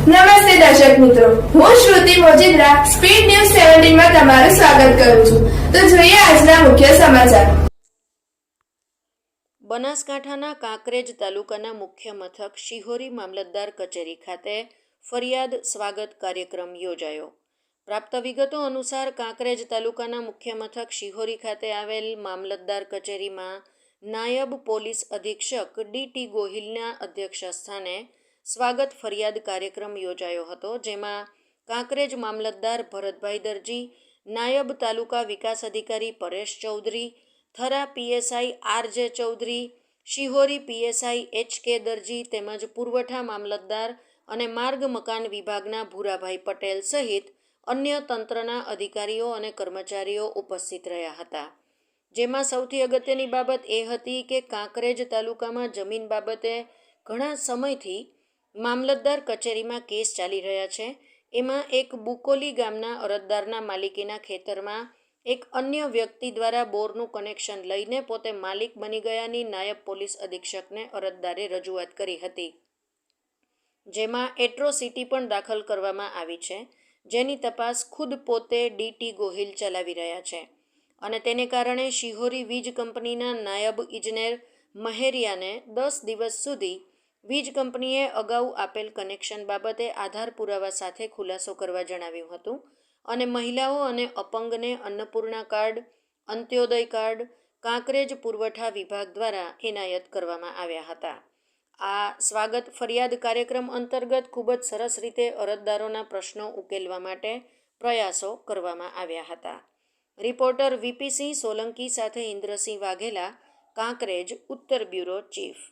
નમસ્તે દર્શક મિત્રો. હું શ્રુતિ મોજીદ્રા, સ્પીડ ન્યૂઝ સેવન્ટીનમાં તમારું સ્વાગત કરું છું. તો જોઈએ આજના મુખ્ય સમાચાર. બનાસકાંઠાના કાંકરેજ તાલુકાના મુખ્ય મથક શિહોરી મામલતદાર કચેરી ખાતે ફરિયાદ સ્વાગત કાર્યક્રમ યોજાયો. પ્રાપ્ત વિગતો અનુસાર કાંકરેજ તાલુકાના મુખ્ય મથક શિહોરી ખાતે આવેલ મામલતદાર કચેરીમાં નાયબ પોલીસ અધિક્ષક ડીટી ગોહિલના અધ્યક્ષ સ્થાને સ્વાગત ફરિયાદ કાર્યક્રમ યોજાયો હતો, જેમાં કાંકરેજ મામલતદાર ભરતભાઈ દરજી, નાયબ તાલુકા વિકાસ અધિકારી Paresh Chaudhary, Thara PSI R J Chaudhary, Shihori PSI H K દરજી તેમજ પુરવઠા મામલતદાર અને માર્ગ મકાન વિભાગના ભૂરાભાઈ પટેલ સહિત અન્ય તંત્રના અધિકારીઓ અને કર્મચારીઓ ઉપસ્થિત રહ્યા હતા. જેમાં સૌથી અગત્યની બાબત એ હતી કે કાંકરેજ તાલુકામાં જમીન બાબતે ઘણા સમયથી મામલતદાર કચેરીમાં કેસ ચાલી રહ્યા છે. એમાં એક બુકોલી ગામના અરજદારના માલિકીના ખેતરમાં એક અન્ય વ્યક્તિ દ્વારા બોરનું કનેક્શન લઈને પોતે માલિક બની ગયાની નાયબ પોલીસ અધિક્ષકને અરજદારે રજૂઆત કરી હતી. જેમાં એટ્રોસિટી પણ દાખલ કરવામાં આવી છે. જેની તપાસ ખુદ પોતે ડીટી ગોહિલ ચલાવી રહ્યા છે. અને તેને કારણે શિહોરી વીજ કંપનીના નાયબ ઇજનેર મહેરિયાને દસ દિવસ સુધી વીજ કંપનીએ અગાઉ આપેલ કનેક્શન બાબતે આધાર પુરાવા સાથે ખુલાસો કરવા જણાવ્યું હતું અને મહિલાઓ અને અપંગને અન્નપૂર્ણા કાર્ડ, અંત્યોદય કાર્ડ, કાંકરેજ પુરવઠા વિભાગ દ્વારા એનાયત કરવામાં આવ્યા હતા. આ સ્વાગત ફરિયાદ કાર્યક્રમ અંતર્ગત ખૂબ જ સરસ રીતે અરજદારોના પ્રશ્નો ઉકેલવા માટે પ્રયાસો કરવામાં આવ્યા હતા. રિપોર્ટર વીપીસિંહ સોલંકી સાથે ઇન્દ્રસિંહ વાઘેલા, કાંકરેજ ઉત્તર બ્યુરો ચીફ